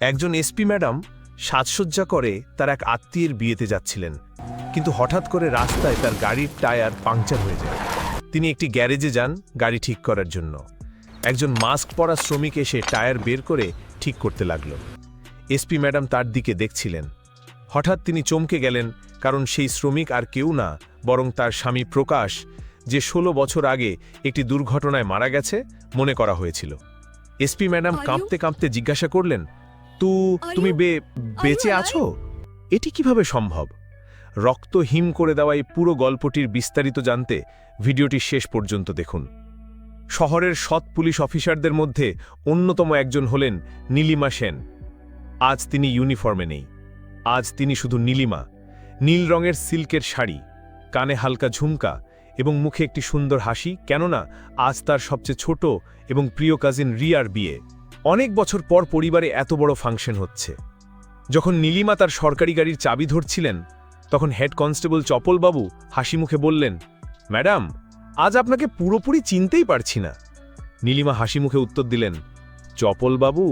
একজন SP madam সাজসজ্জা করে তার এক আত্মীয়ের বিয়েতে যাচ্ছিলেন কিন্তু হঠাৎ করে রাস্তায় তার গাড়ির টায়ার পাংচার হয়ে যায়। তিনি একটি গ্যারেজে যান গাড়ি ঠিক করার জন্য। একজন মাস্ক পরা শ্রমিক এসে টায়ার বের করে ঠিক করতে লাগল। এসপি ম্যাডাম তার দিকে দেখছিলেন। হঠাৎ তিনি চমকে গেলেন কারণ সেই শ্রমিক আর কেউ না বরং তার স্বামী প্রকাশ যে ষোলো বছর আগে একটি দুর্ঘটনায় মারা গেছে মনে করা হয়েছিল। এসপি ম্যাডাম কাঁপতে কাঁপতে জিজ্ঞাসা করলেন তু তুমি বে বেঁচে? আছো? এটি কীভাবে সম্ভব? রক্ত হিম করে দেওয়া এই পুরো গল্পটির বিস্তারিত জানতে ভিডিওটি শেষ পর্যন্ত দেখুন। শহরের সৎ পুলিশ অফিসারদের মধ্যে অন্যতম একজন হলেন নীলিমা সেন। আজ তিনি ইউনিফর্মে নেই। আজ তিনি শুধু নীলিমা। নীল রঙের সিল্কের শাড়ি কানে হালকা ঝুমকা এবং মুখে একটি সুন্দর হাসি কেননা আজ তার সবচেয়ে ছোট এবং প্রিয় কাজিন রিয়ার বিয়ে। অনেক বছর পর পরিবারে এত বড় ফাংশন হচ্ছে। যখন নীলিমা তার সরকারি গাড়ির চাবি ধরছিলেন, তখন হেড কনস্টেবল চপলবাবু হাসি মুখে বললেন, ম্যাডাম, আজ আপনাকে পুরোপুরি চিনতেই পারছি না। নীলিমা হাসি মুখে উত্তর দিলেন, চপলবাবু,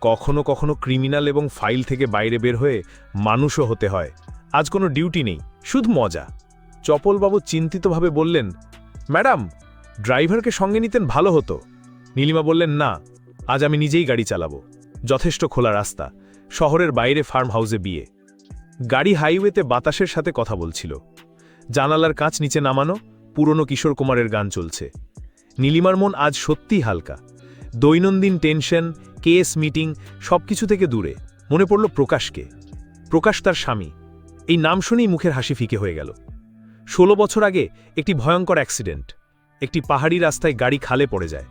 কখনো কখনো ক্রিমিনাল এবং ফাইল থেকে বাইরে বের হয়ে মানুষও হতে হয়। আজ কোনো ডিউটি নেই, শুধু মজা। চপলবাবু চিন্তিতভাবে বললেন, ম্যাডাম, ড্রাইভারকে সঙ্গে নিতেন ভালো হতো। নীলিমা বললেন, না আজ আমি নিজেই গাড়ি চালাবো। যথেষ্ট খোলা রাস্তা। শহরের বাইরে ফার্ম হাউসে বিয়ে। গাড়ি হাইওয়েতে বাতাসের সাথে কথা বলছিল। জানালার কাঁচ নিচে নামানো, পুরনো কিশোর কুমারের গান চলছে। নীলিমার মন আজ সত্যিই হালকা। দৈনন্দিন টেনশন কেস মিটিং, সবকিছু থেকে দূরে। মনে পড়ল প্রকাশকে। প্রকাশ তার স্বামী। এই নাম শুনেই মুখের হাসি ফিকে হয়ে গেল। ষোলো বছর আগে একটি ভয়ঙ্কর অ্যাক্সিডেন্ট। একটি পাহাড়ি রাস্তায় গাড়ি খালে পড়ে যায়।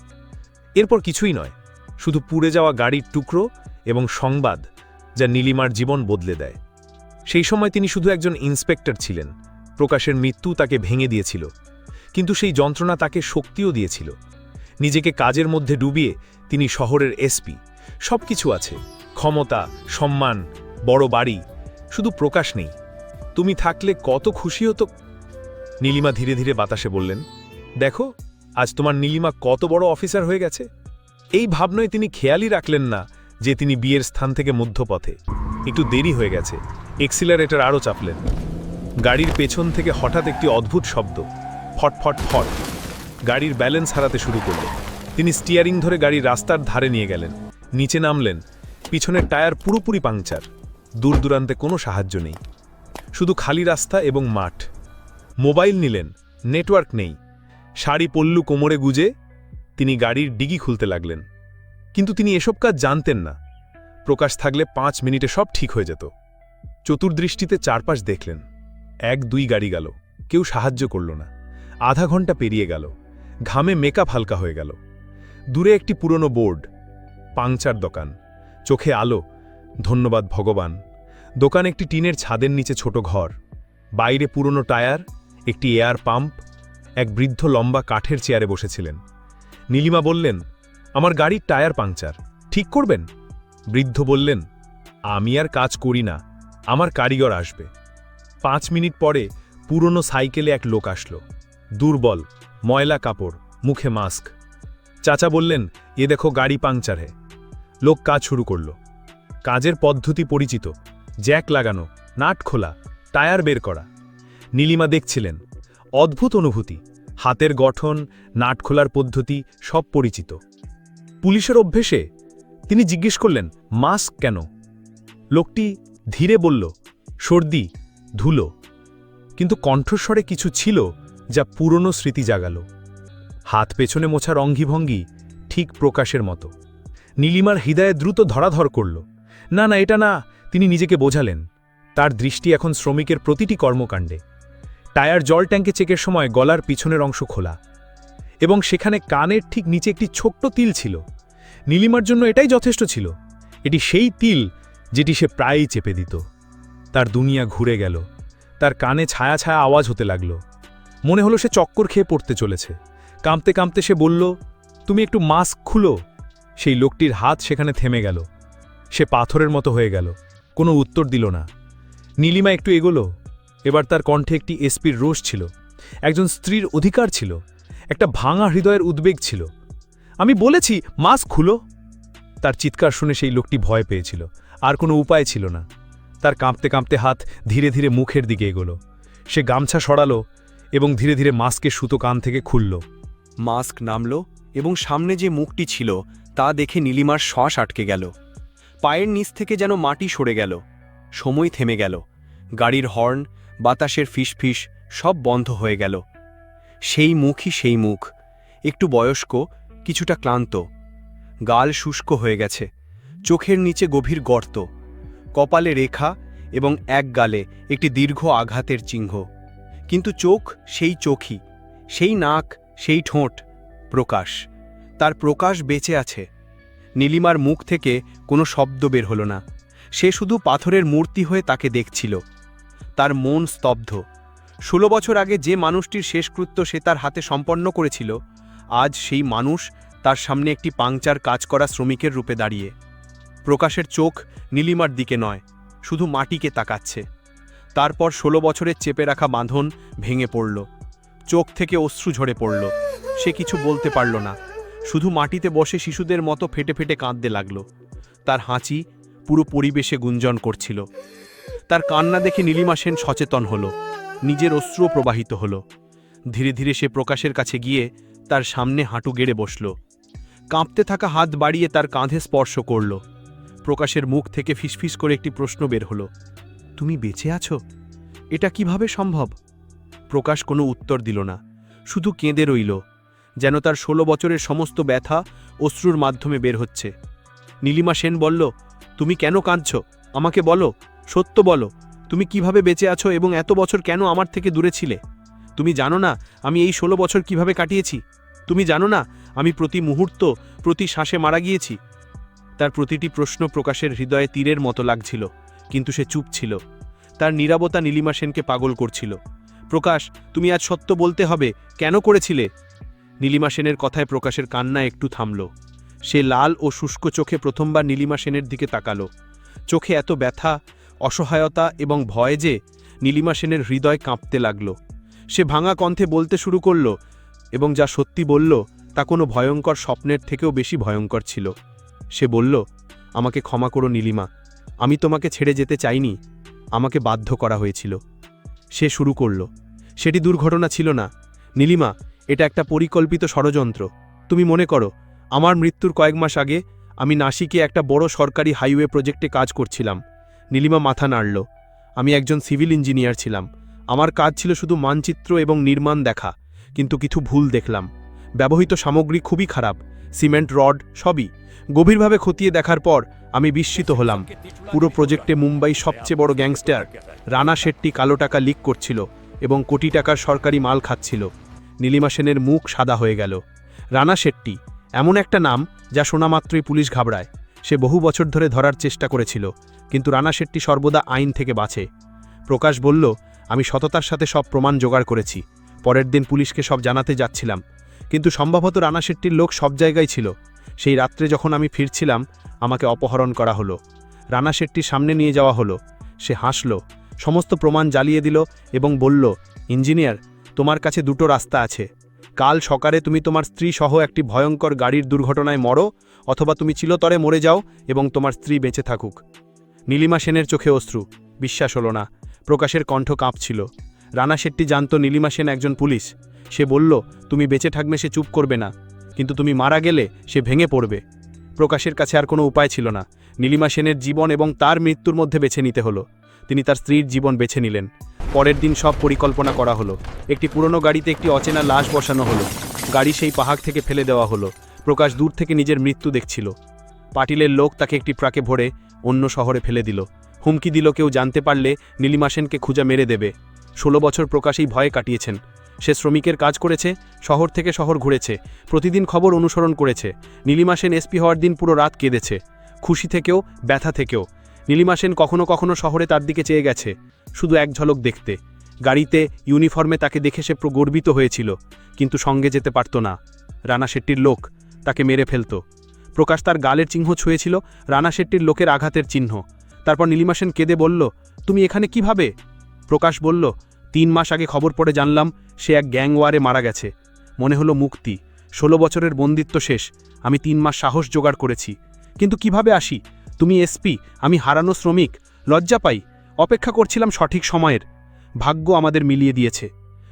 এরপর কিছুই নয়। শুধু পুড়ে যাওয়া গাড়ির টুকরো এবং সংবাদ যা নীলিমার জীবন বদলে দেয়। সেই সময় তিনি শুধু একজন ইন্সপেক্টর ছিলেন। প্রকাশের মৃত্যু তাকে ভেঙে দিয়েছিল, কিন্তু সেই যন্ত্রণা তাকে শক্তিও দিয়েছিল। নিজেকে কাজের মধ্যে ডুবিয়ে তিনি শহরের এসপি। সব কিছু আছে, ক্ষমতা, সম্মান, বড় বাড়ি, শুধু প্রকাশ নেই। তুমি থাকলে কত খুশি হতো। নীলিমা ধীরে ধীরে বাতাসে বললেন, দেখো, আজ তোমার নীলিমা কত বড় অফিসার হয়ে গেছে। এই ভাবনায় তিনি খেয়ালই রাখলেন না যে তিনি বিয়ের স্থান থেকে মধ্যপথে। একটু দেরি হয়ে গেছে। এক্সিলারেটার আরও চাপলেন। গাড়ির পেছন থেকে হঠাৎ একটি অদ্ভুত শব্দ। ফট ফট ফট। গাড়ির ব্যালেন্স হারাতে শুরু করল তিনি স্টিয়ারিং ধরে গাড়ি রাস্তার ধারে নিয়ে গেলেন। নিচে নামলেন। পিছনের টায়ার পুরোপুরি পাংচার। দূর দূরান্তে কোনো সাহায্য নেই। শুধু খালি রাস্তা এবং মাঠ। মোবাইল নিলেন। নেটওয়ার্ক নেই। শাড়ি পল্লু কোমরে গুজে তিনি গাড়ির ডিগি খুলতে লাগলেন। কিন্তু তিনি এসব কাজ জানতেন না। প্রকাশ থাকলে পাঁচ মিনিটে সব ঠিক হয়ে যেত। চতুর্দৃষ্টিতে চারপাশ দেখলেন। এক, দুই গাড়ি গেল। কেউ সাহায্য করল না। আধা ঘণ্টা পেরিয়ে গেল। ঘামে মেকআপ হালকা হয়ে গেল। দূরে একটি পুরনো বোর্ড। পাংচার দোকান। চোখে আলো। ধন্যবাদ ভগবান। দোকান একটি টিনের ছাদের নিচে ছোট ঘর। বাইরে পুরনো টায়ার, একটি এয়ার পাম্প। এক বৃদ্ধ লম্বা কাঠের চেয়ারে বসেছিলেন। নীলিমা বললেন, আমার গাড়ির টায়ার পাংচার, ঠিক করবেন? বৃদ্ধ বললেন, আমি আর কাজ করি না, আমার কারিগর আসবে। পাঁচ মিনিট পরে পুরনো সাইকেলে এক লোক আসলো, দুর্বল, ময়লা কাপড়, মুখে মাস্ক। চাচা বললেন, এ দেখো গাড়ি পাংচার হে। লোক কাজ শুরু করল। কাজের পদ্ধতি পরিচিত, জ্যাক লাগানো, নাট খোলা, টায়ার বের করা। নীলিমা দেখছিলেন, অদ্ভুত অনুভূতি। হাতের গঠন, নাট খোলার পদ্ধতি সব পরিচিত। পুলিশের অভ্যেসে তিনি জিজ্ঞেস করলেন, মাস্ক কেন? লোকটি ধীরে বলল, সর্দি, ধুলো। কিন্তু কণ্ঠস্বরে কিছু ছিল যা পুরনো স্মৃতি জাগালো। হাত পেছনে মোছার অঙ্গিভঙ্গি ঠিক প্রকাশের মতো। নীলিমার হৃদয়ে দ্রুত ধরাধর করল। না না, এটা না। তিনি নিজেকে বোঝালেন। তার দৃষ্টি এখন শ্রমিকের প্রতিটি কর্মকাণ্ডে। টায়ার জল ট্যাঙ্কে চেকের সময় গলার পিছনের অংশ খোলা। এবং সেখানে কানের ঠিক নিচে একটি ছোট্ট তিল ছিল। নীলিমার জন্য এটাই যথেষ্ট ছিল। এটি সেই তিল যেটি সে প্রায়ই চেপে দিত। তার দুনিয়া ঘুরে গেল। তার কানে ছায়া ছায়া আওয়াজ হতে লাগল। মনে হলো সে চক্কর খেয়ে পড়তে চলেছে। কাঁপতে কাঁপতে সে বলল, তুমি একটু মাস্ক খুলো। সেই লোকটির হাত সেখানে থেমে গেল। সে পাথরের মতো হয়ে গেল। কোনো উত্তর দিল না। নীলিমা একটু এগোলো। এবার তার কণ্ঠে একটি এসপির রোষ ছিল। একজন স্ত্রীর অধিকার ছিল। একটা ভাঙা হৃদয়ের উদ্বেগ ছিল। আমি বলেছি, মাস্ক খুলো। তার চিৎকার শুনে সেই লোকটি ভয় পেয়েছিল। আর কোনো উপায় ছিল না। তার কাঁপতে কাঁপতে হাত ধীরে ধীরে মুখের দিকে এগোলো। সে গামছা সরালো এবং ধীরে ধীরে মাস্কের সুতো কান থেকে খুলল। মাস্ক নামল এবং সামনে যে মুখটি ছিল, তা দেখে নীলিমার শ্বাস আটকে গেল। পায়ের নিচ থেকে যেন মাটি সরে গেল। সময় থেমে গেল। গাড়ির হর্ন বাতাসের ফিসফিস সব বন্ধ হয়ে গেল। সেই মুখই সেই মুখ। একটু বয়স্ক, কিছুটা ক্লান্ত। গাল শুষ্ক হয়ে গেছে। চোখের নিচে গভীর গর্ত। কপালে রেখা এবং এক গালে একটি দীর্ঘ আঘাতের চিহ্ন। কিন্তু চোখ সেই চোখই, সেই নাক, সেই ঠোঁট, প্রকাশ। তার প্রকাশ বেঁচে আছে। নীলিমার মুখ থেকে কোনো শব্দ বের হলো না। সে শুধু পাথরের মূর্তি হয়ে তাকে দেখছিল। তার মন স্তব্ধ। ষোলো বছর আগে যে মানুষটির শেষকৃত্য সে তার হাতে সম্পন্ন করেছিল, আজ সেই মানুষ তার সামনে একটি পাংচার কাজ করা শ্রমিকের রূপে দাঁড়িয়ে। প্রকাশের চোখ নীলিমার দিকে নয়, শুধু মাটিকে তাকাচ্ছে। তারপর ষোলো বছরের চেপে রাখা বাঁধন ভেঙে পড়ল। চোখ থেকে অশ্রু ঝরে পড়ল। সে কিছু বলতে পারল না। শুধু মাটিতে বসে শিশুদের মতো ফেটে ফেটে কাঁদতে লাগল। তার হাঁচি পুরো পরিবেশে গুঞ্জন করছিল। তার কান্না দেখে নীলিমা সেন সচেতন হল, নিজের অশ্রুও প্রবাহিত হল। ধীরে ধীরে সে প্রকাশের কাছে গিয়ে তার সামনে হাঁটু গেড়ে বসল। কাঁপতে থাকা হাত বাড়িয়ে তার কাঁধে স্পর্শ করল। প্রকাশের মুখ থেকে ফিসফিস করে একটি প্রশ্ন বের হলো, তুমি বেঁচে আছো? এটা কীভাবে সম্ভব? প্রকাশ কোনো উত্তর দিল না, শুধু কেঁদে রইল, যেন তার ষোলো বছরের সমস্ত ব্যথা অশ্রুর মাধ্যমে বের হচ্ছে। নীলিমা সেন বলল, তুমি কেন কাঁদছ? আমাকে বলো। সত্য বলো, তুমি কীভাবে বেঁচে আছো এবং এত বছর কেন আমার থেকে দূরে ছিলে? তুমি জানো না আমি এই ষোলো বছর কীভাবে কাটিয়েছি? তুমি জানো না আমি প্রতি মুহূর্ত, প্রতি শ্বাসে মারা গিয়েছি? তার প্রতিটি প্রশ্ন প্রকাশের হৃদয়ে তীরের মতো লাগছিল, কিন্তু সে চুপ ছিল। তার নীরবতা নীলিমা সেনকে পাগল করছিল। প্রকাশ, তুমি আজ সত্য বলতে হবে, কেন করেছিলে? নীলিমা সেনের কথায় প্রকাশের কান্না একটু থামল। সে লাল ও শুষ্ক চোখে প্রথমবার নীলিমা সেনের দিকে তাকালো। চোখে এত ব্যথা অসহায়তা এবং ভয়ে যে নীলিমা সেনের হৃদয় কাঁপতে লাগল। সে ভাঙা কণ্ঠে বলতে শুরু করল এবং যা সত্যি বলল তা কোনো ভয়ঙ্কর স্বপ্নের থেকেও বেশি ভয়ঙ্কর ছিল। সে বলল, আমাকে ক্ষমা করো নীলিমা, আমি তোমাকে ছেড়ে যেতে চাইনি, আমাকে বাধ্য করা হয়েছিল। সে শুরু করল, সেটি দুর্ঘটনা ছিল না। নীলিমা, এটা একটা পরিকল্পিত ষড়যন্ত্র। তুমি মনে করো, আমার মৃত্যুর কয়েক মাস আগে আমি নাসিকে একটা বড় সরকারি হাইওয়ে প্রজেক্টে কাজ করছিলাম। নীলিমা মাথা নাড়ল। আমি একজন সিভিল ইঞ্জিনিয়ার ছিলাম। আমার কাজ ছিল শুধু মানচিত্র এবং নির্মাণ দেখা, কিন্তু কিছু ভুল দেখলাম। ব্যবহৃত সামগ্রী খুবই খারাপ, সিমেন্ট, রড, সবই। গভীরভাবে খতিয়ে দেখার পর আমি বিস্মিত হলাম। পুরো প্রজেক্টে মুম্বাই সবচেয়ে বড় গ্যাংস্টার রানা শেট্টি কালো টাকা লিক করছিল এবং কোটি টাকার সরকারি মাল খাচ্ছিল। নীলিমা সেনের মুখ সাদা হয়ে গেল। রানা শেট্টি, এমন একটা নাম যা শোনা মাত্রই পুলিশ ঘাবড়ায়। সে বহু বছর ধরে ধরার চেষ্টা করেছিল, কিন্তু রানা শেট্টি সর্বদা আইন থেকে বাঁচে। প্রকাশ বলল, আমি সততার সাথে সব প্রমাণ জোগাড় করেছি। পরের দিন পুলিশকে সব জানাতে যাচ্ছিলাম। কিন্তু সম্ভবত রানা শেট্টির লোক সব জায়গায় ছিল। সেই রাত্রে যখন আমি ফিরছিলাম, আমাকে অপহরণ করা হলো। রানা শেট্টির সামনে নিয়ে যাওয়া হলো। সে হাসল, সমস্ত প্রমাণ জ্বালিয়ে দিল এবং বলল, ইঞ্জিনিয়ার, তোমার কাছে দুটো রাস্তা আছে। কাল সকালে তুমি তোমার স্ত্রী সহ একটি ভয়ঙ্কর গাড়ির দুর্ঘটনায় মরো অথবা তুমি চিলতরে মরে যাও এবং তোমার স্ত্রী বেঁচে থাকুক। নীলিমা সেনের চোখে অশ্রু। বিশ্বাস হলো না। প্রকাশের কণ্ঠ কাঁপছিল। রানা শেট্টি জানত নীলিমা সেন একজন পুলিশ। সে বলল, তুমি বেঁচে থাকবে, সে চুপ করবে না। কিন্তু তুমি মারা গেলে সে ভেঙে পড়বে। প্রকাশের কাছে আর কোনো উপায় ছিল না। নীলিমা সেনের জীবন এবং তার মৃত্যুর মধ্যে বেছে নিতে হলো। তিনি তার স্ত্রীর জীবন বেছে নিলেন। পরের দিন সব পরিকল্পনা করা হলো। একটি পুরনো গাড়িতে একটি অচেনা লাশ বসানো হলো। গাড়ি সেই পাহাড় থেকে ফেলে দেওয়া হলো। প্রকাশ দূর থেকে নিজের মৃত্যু দেখছিল। পাটিলের লোক তাকে একটি ট্রাকে ভরে অন্য শহরে ফেলে দিল। হুমকি দিল কেউ জানতে পারলে নীলিমা সেনকে খুঁজা মেরে দেবে। ষোলো বছর প্রকাশেই ভয়ে কাটিয়েছেন। সে শ্রমিকের কাজ করেছে, শহর থেকে শহর ঘুরেছে, প্রতিদিন খবর অনুসরণ করেছে। নীলিমা সেন এসপি হওয়ার দিন পুরো রাত কেঁদেছে। খুশি থেকেও, ব্যথা থেকেও। নীলিমা সেন কখনো কখনো শহরে তার দিকে চেয়ে গেছে, শুধু এক ঝলক দেখতে। গাড়িতে, ইউনিফর্মে তাকে দেখে সে গর্বিত হয়েছিল, কিন্তু সঙ্গে যেতে পারত না। রানা শেট্টির লোক তাকে মেরে ফেলত। প্রকাশ তার গালের চিহ্ন ছুঁয়েছিল রানা শেট্টির লোকের আঘাতের চিহ্ন। তারপর নীলিমা সেন কেঁদে বলল, তুমি এখানে কীভাবে? প্রকাশ বলল, তিন মাস আগে খবর পড়ে জানলাম সে এক গ্যাং ওয়ারে মারা গেছে। মনে হলো মুক্তি। ষোলো বছরের বন্দিত্ব শেষ। আমি তিন মাস সাহস জোগাড় করেছি। কিন্তু কীভাবে আসি? তুমি এসপি আমি হারানো শ্রমিক। লজ্জা পাই। অপেক্ষা করছিলাম সঠিক সময়ের। ভাগ্য আমাদের মিলিয়ে দিয়েছে।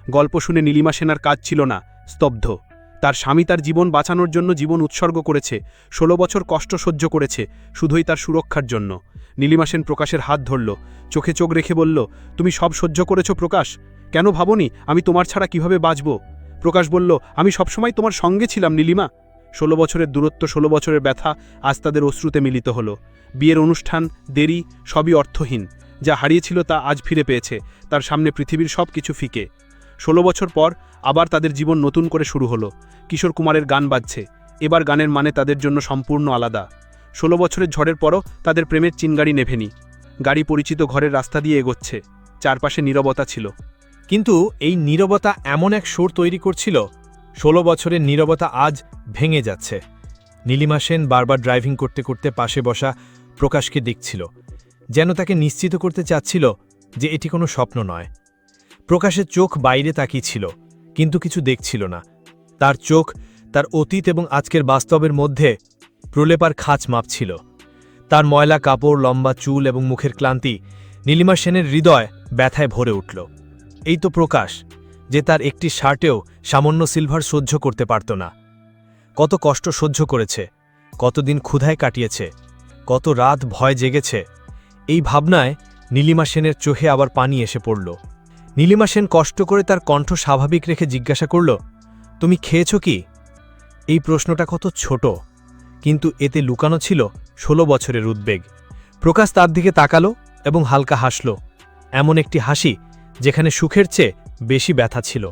গল্প শুনে নীলিমা সেনার কাজ ছিল না। স্তব্ধ। তার স্বামী তার জীবন বাঁচানোর জন্য জীবন উৎসর্গ করেছে, ষোলো বছর কষ্ট সহ্য করেছে, শুধুই তার সুরক্ষার জন্য। নীলিমা সেন প্রকাশের হাত ধরল, চোখে চোখ রেখে বলল, তুমি সব সহ্য করেছ প্রকাশ? কেন ভাবনি আমি তোমার ছাড়া কীভাবে বাঁচব? প্রকাশ বলল, আমি সবসময় তোমার সঙ্গে ছিলাম, নীলিমা। ষোলো বছরের দূরত্ব, ষোলো বছরের ব্যথা আজ তাদের অশ্রুতে মিলিত হলো। বিয়ের অনুষ্ঠান, দেরি, সবই অর্থহীন। যা হারিয়েছিল তা আজ ফিরে পেয়েছে। তার সামনে পৃথিবীর সব কিছু ফিকে। ষোলো বছর পর আবার তাদের জীবন নতুন করে শুরু হলো। কিশোর কুমারের গান বাজছে। এবার গানের মানে তাদের জন্য সম্পূর্ণ আলাদা। ষোলো বছরের ঝড়ের পরও তাদের প্রেমের চিনগাড়ি নেভেনি। গাড়ি পরিচিত ঘরের রাস্তা দিয়ে এগোচ্ছে। চারপাশে নীরবতা ছিল। কিন্তু এই নীরবতা এমন এক সুর তৈরি করছিল, ষোলো বছরের নীরবতা আজ ভেঙে যাচ্ছে। নীলিমা সেন বারবার ড্রাইভিং করতে করতে পাশে বসা প্রকাশকে দেখছিল, যেন তাকে নিশ্চিত করতে চাচ্ছিল যে এটি কোনো স্বপ্ন নয়। প্রকাশের চোখ বাইরে তাকিয়েছিল, কিন্তু কিছু দেখছিল না। তার চোখ, তার অতীত এবং আজকের বাস্তবের মধ্যে প্রলেপার খাঁচ মাপছিল। তার ময়লা কাপড়, লম্বা চুল এবং মুখের ক্লান্তি নীলিমা সেনের হৃদয় ব্যথায় ভরে উঠল। এই তো প্রকাশ, যে তার একটি শার্টেও সামান্য সিলভার সহ্য করতে পারত না। কত কষ্ট সহ্য করেছে, কতদিন ক্ষুধায় কাটিয়েছে, কত রাত ভয় জেগেছে, এই ভাবনায় নীলিমা সেনের চোখে আবার পানি এসে পড়ল। নীলিমা সেন কষ্ট করে তার কণ্ঠ স্বাভাবিক রেখে জিজ্ঞাসা করল, তুমি খেয়েছ কি? এই প্রশ্নটা কত ছোট, কিন্তু এতে লুকানো ছিল ষোলো বছরের উদ্বেগ। প্রকাশ তার দিকে তাকালো এবং হালকা হাসল। এমন একটি হাসি যেখানে সুখের চেয়ে বেশি ব্যথা ছিল।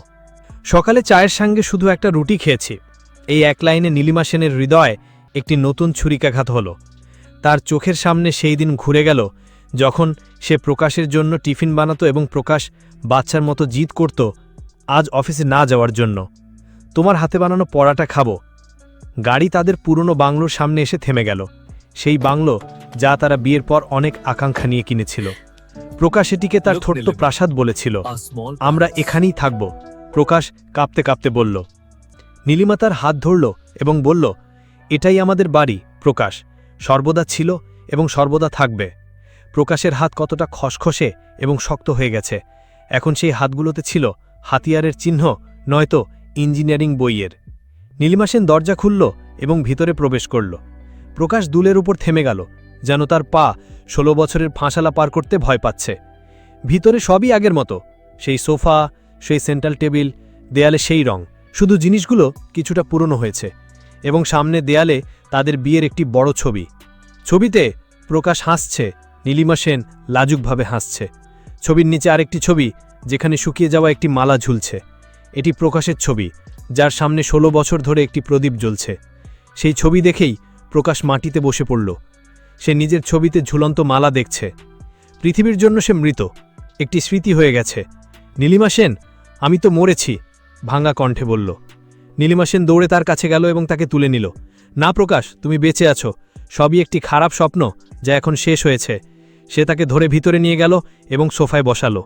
সকালে চায়ের সঙ্গে শুধু একটা রুটি খেয়েছি। এই এক লাইনে নীলিমা সেনের হৃদয় একটি নতুন ছুরিকাঘাত হল। তার চোখের সামনে সেই দিন ঘুরে গেল যখন সে প্রকাশের জন্য টিফিন বানাতো এবং প্রকাশ বাচ্চার মতো জিদ করত আজ অফিসে না যাওয়ার জন্য। তোমার হাতে বানানো পড়াটা খাব। গাড়ি তাদের পুরনো বাংলোর সামনে এসে থেমে গেল। সেই বাংলো যা তারা বিয়ের পর অনেক আকাঙ্ক্ষা নিয়ে কিনেছিল। প্রকাশ এটিকে তার ছোট্ট প্রাসাদ বলেছিল। আমরা এখানেই থাকব। প্রকাশ কাঁপতে কাঁপতে বলল। নীলিমা তার হাত ধরল এবং বলল এটাই আমাদের বাড়ি প্রকাশ। সর্বদা ছিল এবং সর্বদা থাকবে। প্রকাশের হাত কতটা খসখসে এবং শক্ত হয়ে গেছে। এখন সেই হাতগুলোতে ছিল হাতিয়ারের চিহ্ন, নয়তো ইঞ্জিনিয়ারিং বইয়ের। নীলিমা সেন দরজা খুলল এবং ভিতরে প্রবেশ করল। প্রকাশ দুলের উপর থেমে গেল, যেন তার পা ষোলো বছরের ফাঁসালা পার করতে ভয় পাচ্ছে। ভিতরে সবই আগের মতো, সেই সোফা, সেই সেন্ট্রাল টেবিল, দেয়ালে সেই রং। শুধু জিনিসগুলো কিছুটা পুরনো হয়েছে এবং সামনে দেয়ালে তাদের বিয়ের একটি বড় ছবি। ছবিতে প্রকাশ হাসছে নীলিমা সেন লাজুকভাবে হাসছে। ছবির নিচে আরেকটি ছবি, যেখানে শুকিয়ে যাওয়া একটি মালা ঝুলছে। এটি প্রকাশের ছবি, যার সামনে ষোলো বছর ধরে একটি প্রদীপ জ্বলছে। সেই ছবি দেখেই প্রকাশ মাটিতে বসে পড়ল। সে নিজের ছবিতে ঝুলন্ত মালা দেখছে। পৃথিবীর জন্য সে মৃত। একটি স্মৃতি হয়ে গেছে। নীলিমা সেন, আমি তো মরেছি, ভাঙা কণ্ঠে বলল। নীলিমা সেন দৌড়ে তার কাছে গেল এবং তাকে তুলে নিল। না প্রকাশ, তুমি বেঁচে আছো। সবই একটি খারাপ স্বপ্ন, যা এখন শেষ হয়েছে। সে তাকে ধরে ভিতরে নিয়ে গেল এবং সোফায় বসালো।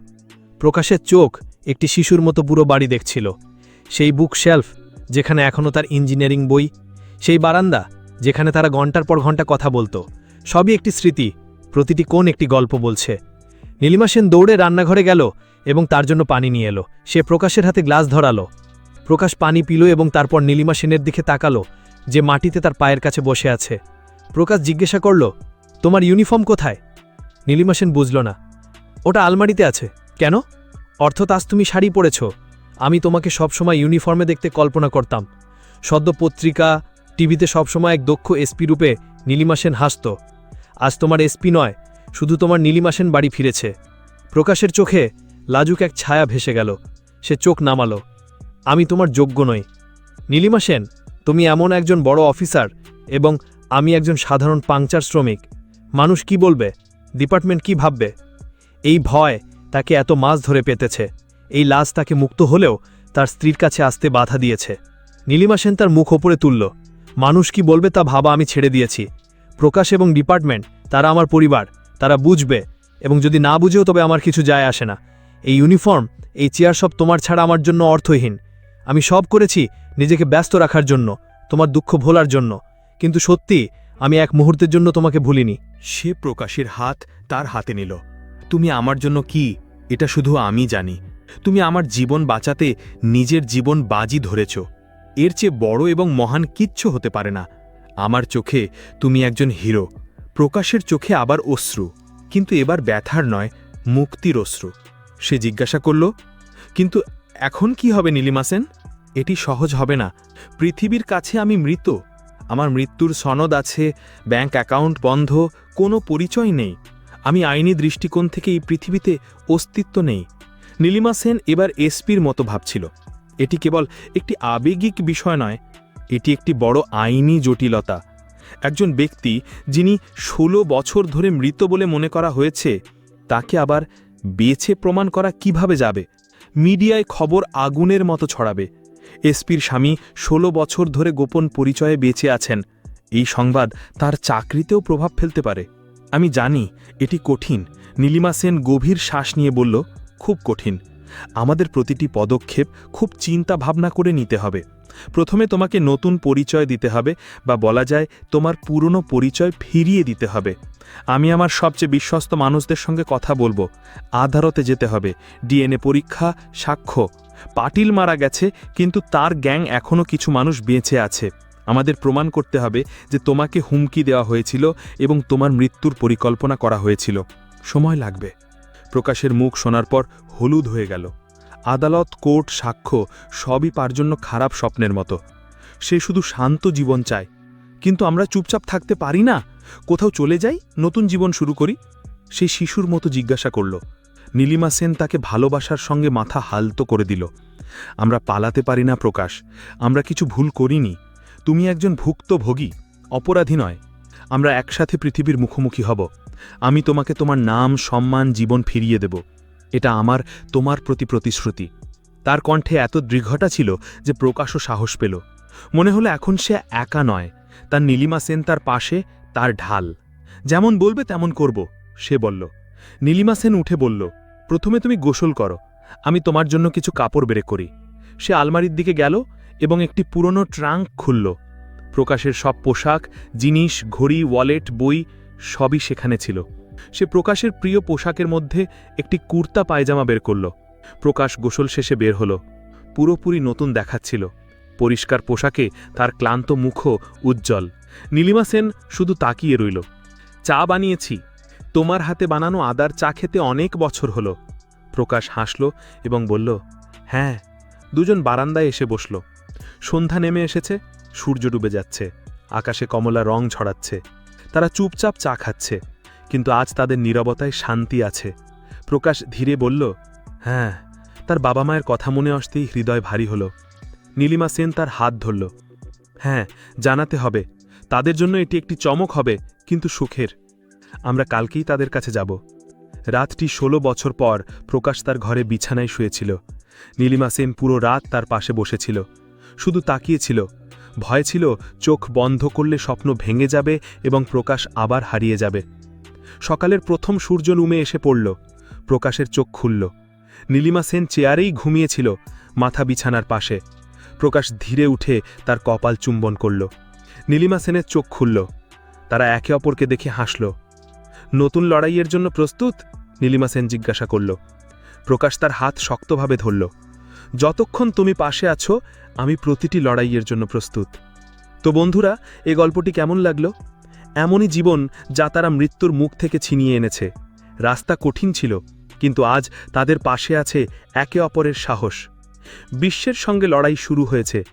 প্রকাশের চোখ একটি শিশুর মতো পুরো বাড়ি দেখছিল। সেই বুক শেলফ, যেখানে এখনও তার ইঞ্জিনিয়ারিং বই, সেই বারান্দা, যেখানে তারা ঘণ্টার পর ঘণ্টা কথা বলতো। সবই একটি স্মৃতি, প্রতিটি কোন একটি গল্প বলছে। নীলিমা সেন দৌড়ে রান্নাঘরে গেল এবং তার জন্য পানি নিয়ে এলো। সে প্রকাশের হাতে গ্লাস ধরালো। প্রকাশ পানি পিল এবং তারপর নীলিমা সেনের দিকে তাকালো, যে মাটিতে তার পায়ের কাছে বসে আছে। প্রকাশ জিজ্ঞাসা করল, তোমার ইউনিফর্ম কোথায়? নীলিমা সেন বুঝল না। ওটা আলমারিতে আছে। কেন? অর্থাৎ আজ তুমি শাড়ি পরেছ। আমি তোমাকে সবসময় ইউনিফর্মে দেখতে কল্পনা করতাম। সদ্য পত্রিকা, টিভিতে সবসময় এক দক্ষ এসপি রূপে নীলিমা সেন হাসত। আজ তোমার এসপি নয়, শুধু তোমার নীলিমা সেন বাড়ি ফিরেছে। প্রকাশের চোখে লাজুক এক ছায়া ভেসে গেল। সে চোখ নামালো। আমি তোমার যোগ্য নই। নীলিমা সেন, তুমি এমন একজন বড় অফিসার এবং আমি একজন সাধারণ পাংচার শ্রমিক। মানুষ কি বলবে? ডিপার্টমেন্ট কি ভাববে? এই ভয় তাকে এত মাছ ধরে পেতেছে। এই লাশ তাকে মুক্ত হলেও তার স্ত্রীর কাছে আসতে বাধা দিয়েছে। নীলিমা সেন তার মুখ ওপরে তুলল। মানুষ কি বলবে তা ভাবা আমি ছেড়ে দিয়েছি। প্রকাশ এবং ডিপার্টমেন্ট, তারা আমার পরিবার, তারা বুঝবে এবং যদি না বুঝেও তবে আমার কিছু যায় আসে না। এই ইউনিফর্ম, এই চেয়ার সব তোমার ছাড়া আমার জন্য অর্থহীন। আমি সব করেছি নিজেকে ব্যস্ত রাখার জন্য, তোমার দুঃখ ভোলার জন্য। কিন্তু সত্যি আমি এক মুহূর্তের জন্য তোমাকে ভুলিনি। সে প্রকাশের হাত তার হাতে নিল। তুমি আমার জন্য কি? এটা শুধু আমি জানি। তুমি আমার জীবন বাঁচাতে নিজের জীবন বাজি ধরেছ। এর চেয়ে বড় এবং মহান কিচ্ছু হতে পারে না। আমার চোখে তুমি একজন হিরো। প্রকাশের চোখে আবার অশ্রু। কিন্তু এবার ব্যথার নয়, মুক্তির অশ্রু। সে জিজ্ঞাসা করল, কিন্তু এখন কি হবে নীলিমা সেন এটি সহজ হবে না। পৃথিবীর কাছে আমি মৃত। আমার মৃত্যুর সনদ আছে, ব্যাংক অ্যাকাউন্ট বন্ধ, কোনো পরিচয় নেই। আমি আইনি দৃষ্টিকোণ থেকে এই পৃথিবীতে অস্তিত্ব নেই। নীলিমা সেন এবার এসপির মতো ভাবছিল। এটি কেবল একটি আবেগিক বিষয় নয়, এটি একটি বড় আইনি জটিলতা। একজন ব্যক্তি যিনি ষোলো বছর ধরে মৃত বলে মনে করা হয়েছে, তাকে আবার বেছে প্রমাণ করা কীভাবে যাবে? মিডিয়ায় খবর আগুনের মতো ছড়াবে। এসপির স্বামী ষোলো বছর ধরে গোপন পরিচয়ে বেঁচে আছেন। এই সংবাদ তার চাকরিতেও প্রভাব ফেলতে পারে। আমি জানি এটি কঠিন। নীলিমা সেন গভীর শ্বাস নিয়ে বলল, খুব কঠিন। আমাদের প্রতিটি পদক্ষেপ খুব চিন্তা ভাবনা করে নিতে হবে। প্রথমে তোমাকে নতুন পরিচয় দিতে হবে বা বলা যায় তোমার পুরনো পরিচয় ফিরিয়ে দিতে হবে। আমি আমার সবচেয়ে বিশ্বস্ত মানুষদের সঙ্গে কথা বলব। আদালতে যেতে হবে। ডিএনএ পরীক্ষা, সাক্ষ্য পাটিল মারা গেছে, কিন্তু তার গ্যাং এখনও কিছু মানুষ বেঁচে আছে। আমাদের প্রমাণ করতে হবে যে তোমাকে হুমকি দেওয়া হয়েছিল এবং তোমার মৃত্যুর পরিকল্পনা করা হয়েছিল। সময় লাগবে। প্রকাশের মুখ শোনার পর হলুদ হয়ে গেল। আদালত, কোর্ট, সাক্ষ্য সবই পার জন্য খারাপ স্বপ্নের মতো। সে শুধু শান্ত জীবন চায়। কিন্তু আমরা চুপচাপ থাকতে পারি না? কোথাও চলে যাই? নতুন জীবন শুরু করি? সেই শিশুর মতো জিজ্ঞাসা করল। নীলিমা সেন তাকে ভালোবাসার সঙ্গে মাথা হালতো করে দিল। আমরা পালাতে পারি না, প্রকাশ। আমরা কিছু ভুল করিনি। তুমি একজন ভুক্তভোগী অপরাধী নয়। আমরা একসাথে পৃথিবীর মুখোমুখি হব। আমি তোমাকে তোমার নাম, সম্মান, জীবন ফিরিয়ে দেব। এটা আমার, তোমার প্রতি প্রতিশ্রুতি। তার কণ্ঠে এত দৃঘটা ছিল যে প্রকাশও সাহস পেল। মনে হলো এখন সে একা নয়। তার নীলিমা সেন তার পাশে, তার ঢাল। যেমন বলবে তেমন করব, সে বলল। নীলিমা সেন উঠে বলল, প্রথমে তুমি গোসল করো। আমি তোমার জন্য কিছু কাপড় বেরে করি। সে আলমারির দিকে গেল এবং একটি পুরনো ট্রাঙ্ক খুলল। প্রকাশের সব পোশাক, জিনিস, ঘড়ি, ওয়ালেট, বই সবই সেখানে ছিল। সে প্রকাশের প্রিয় পোশাকের মধ্যে একটি কুর্তা পায়জামা বের করল। প্রকাশ গোসল শেষে বের হল। পুরোপুরি নতুন দেখাচ্ছিল। পরিষ্কার পোশাকে তার ক্লান্ত মুখও উজ্জ্বল। নীলিমা সেন শুধু তাকিয়ে রইল। চা বানিয়েছি। তোমার হাতে বানানো আদার চা খেতে অনেক বছর হলো। প্রকাশ হাসল এবং বলল হ্যাঁ। দুজন বারান্দায় এসে বসল। সন্ধ্যা নেমে এসেছে, সূর্য ডুবে যাচ্ছে, আকাশে কমলা রং ছড়াচ্ছে। তারা চুপচাপ চা খাচ্ছে, কিন্তু আজ তাদের নীরবতায় শান্তি আছে। প্রকাশ ধীরে বলল হ্যাঁ। তার বাবা মায়ের কথা মনে আসতেই হৃদয় ভারী হল। নীলিমা সেন তার হাত ধরল হ্যাঁ জানাতে হবে। তাদের জন্য এটি একটি চমক হবে, কিন্তু সুখের। আমরা কালকেই তাদের কাছে যাব। রাতটি ষোলো বছর পর প্রকাশ তার ঘরে বিছানায় শুয়েছিল। নীলিমা সেন পুরো রাত তার পাশে বসেছিল। শুধু তাকিয়েছিল। ভয় ছিল, চোখ বন্ধ করলে স্বপ্ন ভেঙে যাবে এবং প্রকাশ আবার হারিয়ে যাবে। সকালের প্রথম সূর্য লুমে এসে পড়ল। প্রকাশের চোখ খুলল। নীলিমা সেন চেয়ারেই ঘুমিয়েছিল, মাথা বিছানার পাশে। প্রকাশ ধীরে উঠে তার কপাল চুম্বন করল। নীলিমা সেনের চোখ খুলল। তারা একে অপরকে দেখে হাসল। নতুন লড়াইয়ের জন্য প্রস্তুত? নীলিমা সেন জিজ্ঞাসা করল। প্রকাশ তার হাত শক্তভাবে ধরল। যতক্ষণ তুমি পাশে আছো, আমি প্রতিটি লড়াইয়ের জন্য প্রস্তুত। তো বন্ধুরা, এ গল্পটি কেমন লাগল? এমনই জীবন যা তারা মৃত্যুর মুখ থেকে ছিনিয়ে এনেছে। রাস্তা কঠিন ছিল, কিন্তু আজ তাদের পাশে আছে একে অপরের সাহস। বিশ্বের সঙ্গে লড়াই শুরু হয়েছে।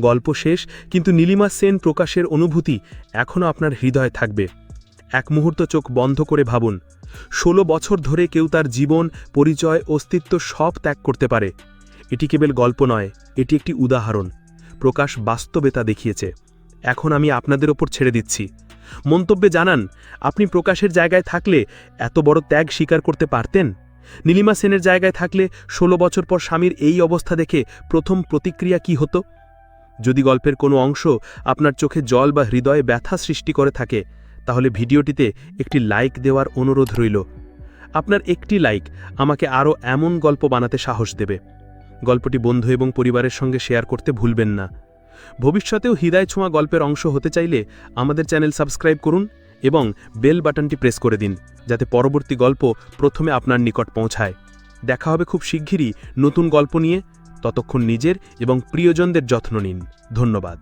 গল্প শেষ, কিন্তু নীলিমা সেন প্রকাশের অনুভূতি এখনও আপনার হৃদয়ে থাকবে। এক মুহূর্ত চোখ বন্ধ করে ভাবুন, ষোলো বছর ধরে কেউ তার জীবন, পরিচয়, অস্তিত্ব সব ত্যাগ করতে পারে। এটি কেবল গল্প নয়, এটি একটি উদাহরণ। প্রকাশ বাস্তবেতা দেখিয়েছে। এখন আমি আপনাদের ওপর ছেড়ে দিচ্ছি। মন্তব্যে জানান, আপনি প্রকাশের জায়গায় থাকলে এত বড় ত্যাগ স্বীকার করতে পারতেন? নীলিমা সেনের জায়গায় থাকলে ষোলো বছর পর স্বামীর এই অবস্থা দেখে প্রথম প্রতিক্রিয়া কি হতো? যদি গল্পের কোনো অংশ আপনার চোখে জল বা হৃদয়ে ব্যথা সৃষ্টি করে থাকে তাহলে ভিডিওটিতে একটি লাইক দেওয়ার অনুরোধ রইল। আপনার একটি লাইক আমাকে আরও এমন গল্প বানাতে সাহস দেবে। গল্পটি বন্ধু এবং পরিবারের সঙ্গে শেয়ার করতে ভুলবেন না। ভবিষ্যতেও হৃদয় ছোঁয়া গল্পের অংশ হতে চাইলে আমাদের চ্যানেল সাবস্ক্রাইব করুন এবং বেল বাটনটি প্রেস করে দিন, যাতে পরবর্তী গল্প প্রথমে আপনার নিকট পৌঁছায়। দেখা হবে খুব শিগগিরই নতুন গল্প নিয়ে। ততক্ষণ নিজের এবং প্রিয়জনদের যত্ন নিন। ধন্যবাদ।